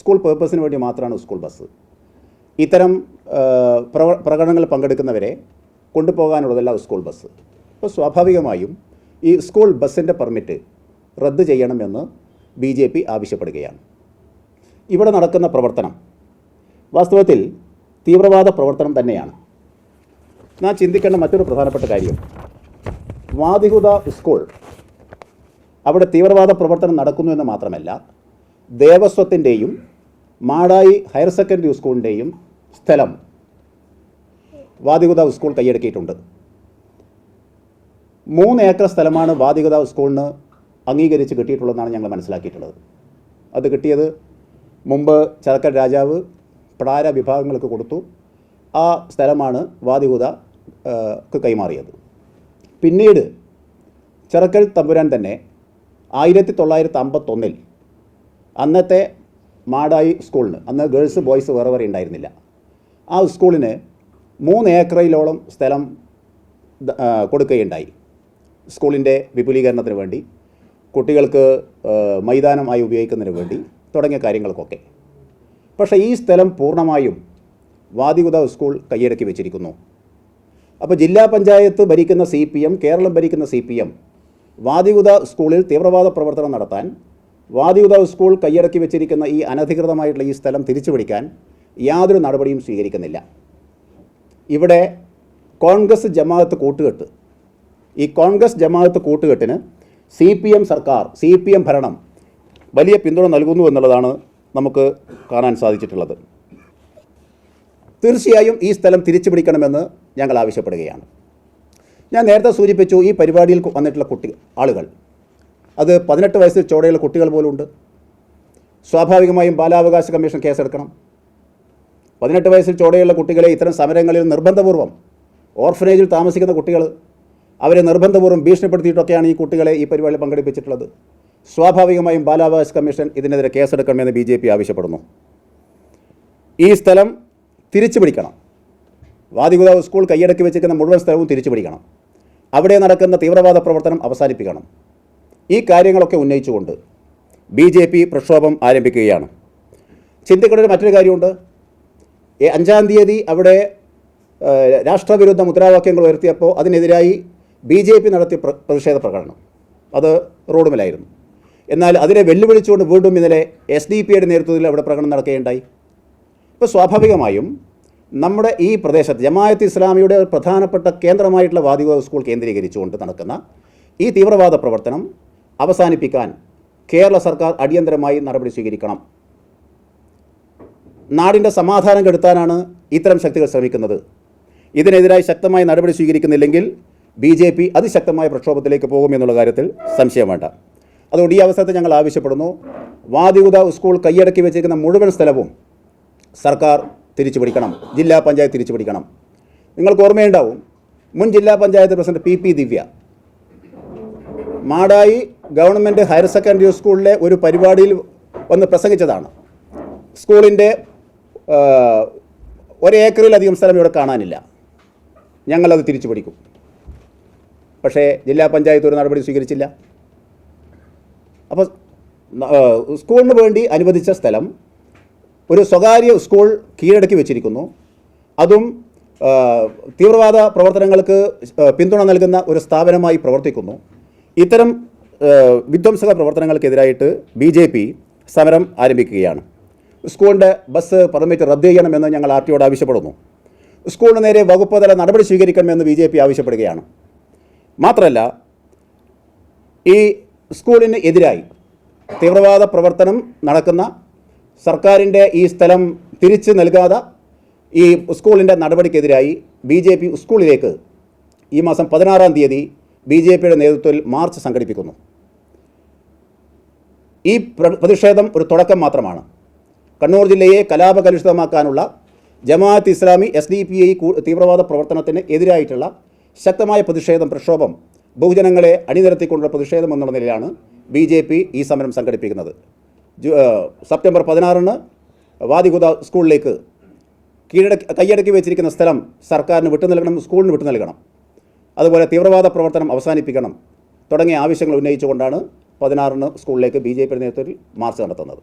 School പേർപ്പസിന് വേണ്ടി മാത്രമാണ് school bus. ഇത്തരം പ്രകടനങ്ങളിൽ പങ്കെടുക്കുന്നവരെ കൊണ്ടുപോകാനുള്ളതല്ല സ്കൂൾ ബസ്. അപ്പോൾ സ്വാഭാവികമായും ഈ സ്കൂൾ ബസ്സിന്റെ പെർമിറ്റ് റദ്ദ് ചെയ്യണമെന്ന് ബി ജെ പി ആവശ്യപ്പെടുകയാണ്. ഇവിടെ നടക്കുന്ന പ്രവർത്തനം വാസ്തവത്തിൽ തീവ്രവാദ പ്രവർത്തനം തന്നെയാണ്. നാം ചിന്തിക്കേണ്ട മറ്റൊരു പ്രധാനപ്പെട്ട കാര്യം വാദിഹുദ സ്കൂൾ അവിടെ തീവ്രവാദ പ്രവർത്തനം നടക്കുന്നു എന്ന് മാത്രമല്ല ദേവസ്വത്തിന്റെയും മാടായി ഹയർ സെക്കൻഡറി സ്കൂളിന്റെയും സ്ഥലം വാദികുതാവ് സ്കൂൾ കൈയടക്കിയിട്ടുണ്ട്. മൂന്ന് ഏക്കർ സ്ഥലമാണ് വാദികുതാവ് സ്കൂളിന് അംഗീകരിച്ച് കിട്ടിയിട്ടുള്ളതെന്നാണ് ഞങ്ങൾ മനസ്സിലാക്കിയിട്ടുള്ളത്. അത് കിട്ടിയത് മുമ്പ് ചരക്കൽ രാജാവ് പ്രാര വിഭാഗങ്ങൾക്ക് കൊടുത്തു. ആ സ്ഥലമാണ് വാദികുതക്ക് കൈമാറിയത്. പിന്നീട് ചെറുക്കൽ തമ്പുരാൻ തന്നെ ആയിരത്തി തൊള്ളായിരത്തി അമ്പത്തൊന്നിൽ അന്നത്തെ മാടായി സ്കൂളിന് അന്ന് ഗേൾസ് ബോയ്സ് വേറെ വേറെ ഉണ്ടായിരുന്നില്ല. ആ സ്കൂളിന് മൂന്ന് ഏക്കറയിലോളം സ്ഥലം കൊടുക്കുകയുണ്ടായി. സ്കൂളിന്റെ വിപുലീകരണത്തിന് വേണ്ടി കുട്ടികൾക്ക് മൈതാനമായി ഉപയോഗിക്കുന്നതിന് വേണ്ടി തുടങ്ങിയ കാര്യങ്ങൾക്കൊക്കെ. പക്ഷേ ഈ സ്ഥലം പൂർണമായും വാദികുത സ്കൂൾ കൈയടക്കി വെച്ചിരിക്കുന്നു. അപ്പോൾ ജില്ലാ പഞ്ചായത്ത് ഭരിക്കുന്ന സി കേരളം ഭരിക്കുന്ന സി വാദികുത സ്കൂളിൽ തീവ്രവാദ പ്രവർത്തനം നടത്താൻ വാദികുത സ്കൂൾ കൈയടക്കി വെച്ചിരിക്കുന്ന ഈ അനധികൃതമായിട്ടുള്ള ഈ സ്ഥലം തിരിച്ചു പിടിക്കാൻ യാതൊരു നടപടിയും സ്വീകരിക്കുന്നില്ല. ഇവിടെ കോൺഗ്രസ് ജമാഅത്ത് കൂട്ടുകെട്ട്. ഈ കോൺഗ്രസ് ജമാഅത്ത് കൂട്ടുകെട്ടിന് സി പി എം സർക്കാർ സി പി എം ഭരണം വലിയ പിന്തുണ നൽകുന്നു എന്നുള്ളതാണ് നമുക്ക് കാണാൻ സാധിച്ചിട്ടുള്ളത്. തീർച്ചയായും ഈ സ്ഥലം തിരിച്ചു പിടിക്കണമെന്ന് ഞങ്ങൾ ആവശ്യപ്പെടുകയാണ്. ഞാൻ നേരത്തെ സൂചിപ്പിച്ചു ഈ പരിപാടിയിൽ വന്നിട്ടുള്ള കുട്ടി ആളുകൾ. അത് പതിനെട്ട് വയസ്സിൽ ചോടയുള്ള കുട്ടികൾ പോലുണ്ട് സ്വാഭാവികമായും ബാലാവകാശ കമ്മീഷൻ കേസെടുക്കണം. പതിനെട്ട് വയസ്സിൽ ചോടയുള്ള കുട്ടികളെ ഇത്തരം സമരങ്ങളിൽ നിർബന്ധപൂർവം ഓർഫനേജിൽ താമസിക്കുന്ന കുട്ടികൾ അവരെ നിർബന്ധപൂർവം ഭീഷണിപ്പെടുത്തിയിട്ടൊക്കെയാണ് ഈ കുട്ടികളെ ഈ പരിപാടിയിൽ പങ്കെടുപ്പിച്ചിട്ടുള്ളത്. സ്വാഭാവികമായും ബാലാവകാശ കമ്മീഷൻ ഇതിനെതിരെ കേസെടുക്കണമെന്ന് ബി ജെ പി ആവശ്യപ്പെടുന്നു. ഈ സ്ഥലം തിരിച്ചു പിടിക്കണം. വാദികുതാവ് സ്കൂൾ കൈയടക്കി വെച്ചിരിക്കുന്ന മുഴുവൻ സ്ഥലവും തിരിച്ചു പിടിക്കണം. അവിടെ നടക്കുന്ന തീവ്രവാദ പ്രവർത്തനം അവസാനിപ്പിക്കണം. ഈ കാര്യങ്ങളൊക്കെ ഉന്നയിച്ചുകൊണ്ട് ബി ജെ പി പ്രക്ഷോഭം ആരംഭിക്കുകയാണ്. ചിന്തിക്കേണ്ട മറ്റൊരു കാര്യമുണ്ട്. അഞ്ചാം തീയതി അവിടെ രാഷ്ട്രവിരുദ്ധ മുദ്രാവാക്യങ്ങൾ ഉയർത്തിയപ്പോൾ അതിനെതിരായി ബി ജെ പി നടത്തിയ പ്ര- പ്രതിഷേധ പ്രകടനം. അത് റോഡുമിലായിരുന്നു. എന്നാൽ അതിനെ വെല്ലുവിളിച്ചുകൊണ്ട് വീണ്ടും ഇന്നലെ എസ് ഡി പിയുടെ നേതൃത്വത്തിൽ അവിടെ പ്രകടനം നടക്കുകയുണ്ടായി. ഇപ്പോൾ സ്വാഭാവികമായും നമ്മുടെ ഈ പ്രദേശത്ത് ജമായത്ത് ഇസ്ലാമിയുടെ പ്രധാനപ്പെട്ട കേന്ദ്രമായിട്ടുള്ള വാദിക സ്കൂൾ കേന്ദ്രീകരിച്ചുകൊണ്ട് നടക്കുന്ന ഈ തീവ്രവാദ പ്രവർത്തനം അവസാനിപ്പിക്കാൻ കേരള സർക്കാർ അടിയന്തരമായി നടപടി സ്വീകരിക്കണം. നാടിന്റെ സമാധാനം കെടുത്താനാണ് ഇത്തരം ശക്തികൾ ശ്രമിക്കുന്നത്. ഇതിനെതിരായി ശക്തമായ നടപടി സ്വീകരിക്കുന്നില്ലെങ്കിൽ ബി ജെ പി അതിശക്തമായ പ്രക്ഷോഭത്തിലേക്ക് പോകും എന്നുള്ള കാര്യത്തിൽ സംശയം വേണ്ട. അതുകൊണ്ട് ഈ അവസരത്തിൽ ഞങ്ങൾ ആവശ്യപ്പെടുന്നു വാദികുത സ്കൂൾ കൈയടക്കി വെച്ചിരിക്കുന്ന മുഴുവൻ സ്ഥലവും സർക്കാർ തിരിച്ചു പിടിക്കണം ജില്ലാ പഞ്ചായത്ത് തിരിച്ചു പിടിക്കണം നിങ്ങൾക്ക് ഓർമ്മയുണ്ടാവും മുൻ ജില്ലാ panchayat president P P Divya Madayi government higher secondary സ്കൂളിലെ ഒരു പരിപാടിയിൽ വന്ന് പ്രസംഗിച്ചതാണ്. സ്കൂളിന്റെ ഒരേക്കറിലധികം സ്ഥലം ഇവിടെ കാണാനില്ല. ഞങ്ങളത് തിരിച്ചു പിടിക്കും പക്ഷേ ജില്ലാ പഞ്ചായത്ത് ഒരു നടപടി സ്വീകരിച്ചില്ല. അപ്പോൾ സ്കൂളിന് വേണ്ടി അനുവദിച്ച സ്ഥലം ഒരു സ്വകാര്യ സ്കൂൾ കീഴടക്കി വെച്ചിരിക്കുന്നു. അതും തീവ്രവാദ പ്രവർത്തനങ്ങൾക്ക് പിന്തുണ നൽകുന്ന ഒരു സ്ഥാപനമായി പ്രവർത്തിക്കുന്നു. ഇത്തരം വിധ്വംസക പ്രവർത്തനങ്ങൾക്കെതിരായിട്ട് ബി ജെ പി സമരം ആരംഭിക്കുകയാണ്. സ്കൂളിന്റെ ബസ് പെർമിറ്റ് റദ്ദ് ചെയ്യണമെന്ന് ഞങ്ങൾ ആർ ടിയോട് ആവശ്യപ്പെടുന്നു. സ്കൂളിന് നേരെ വകുപ്പ് തല നടപടി സ്വീകരിക്കണമെന്ന് ബി ജെ പി ആവശ്യപ്പെടുകയാണ്. മാത്രമല്ല ഈ സ്കൂളിന് എതിരായി തീവ്രവാദ പ്രവർത്തനം നടക്കുന്ന സർക്കാരിന്റെ ഈ സ്ഥലം തിരിച്ചു നൽകാതെ ഈ സ്കൂളിന്റെ നടപടിക്കെതിരായി ബി ജെ പി സ്കൂളിലേക്ക് ഈ മാസം പതിനാറാം തീയതി ബി ജെ പിയുടെ നേതൃത്വത്തിൽ മാർച്ച് സംഘടിപ്പിക്കുന്നു. ഈ പ്രതിഷേധം ഒരു തുടക്കം മാത്രമാണ്. കണ്ണൂർ ജില്ലയെ കലാപകലുഷിതമാക്കാനുള്ള Jamaat Islami S D P I തീവ്രവാദ പ്രവർത്തനത്തിന് എതിരായിട്ടുള്ള ശക്തമായ പ്രതിഷേധം പ്രക്ഷോഭം ബഹുജനങ്ങളെ അണിനിരത്തിക്കൊണ്ടുള്ള പ്രതിഷേധം എന്നുള്ള നിലയിലാണ് ബി ജെ പി ഈ സമരം സംഘടിപ്പിക്കുന്നത്. സെപ്റ്റംബർ പതിനാറിന് വാദികുത സ്കൂളിലേക്ക് കീഴടക്കി കൈയടക്കി വെച്ചിരിക്കുന്ന സ്ഥലം സർക്കാരിന് വിട്ടു നൽകണം സ്കൂളിന് വിട്ടു നൽകണം. അതുപോലെ തീവ്രവാദ പ്രവർത്തനം അവസാനിപ്പിക്കണം തുടങ്ങിയ ആവശ്യങ്ങൾ ഉന്നയിച്ചുകൊണ്ടാണ് പതിനാറിന് സ്കൂളിലേക്ക് ബി ജെ പിയുടെ നേതൃത്വത്തിൽ മാർച്ച് നടത്തുന്നത്.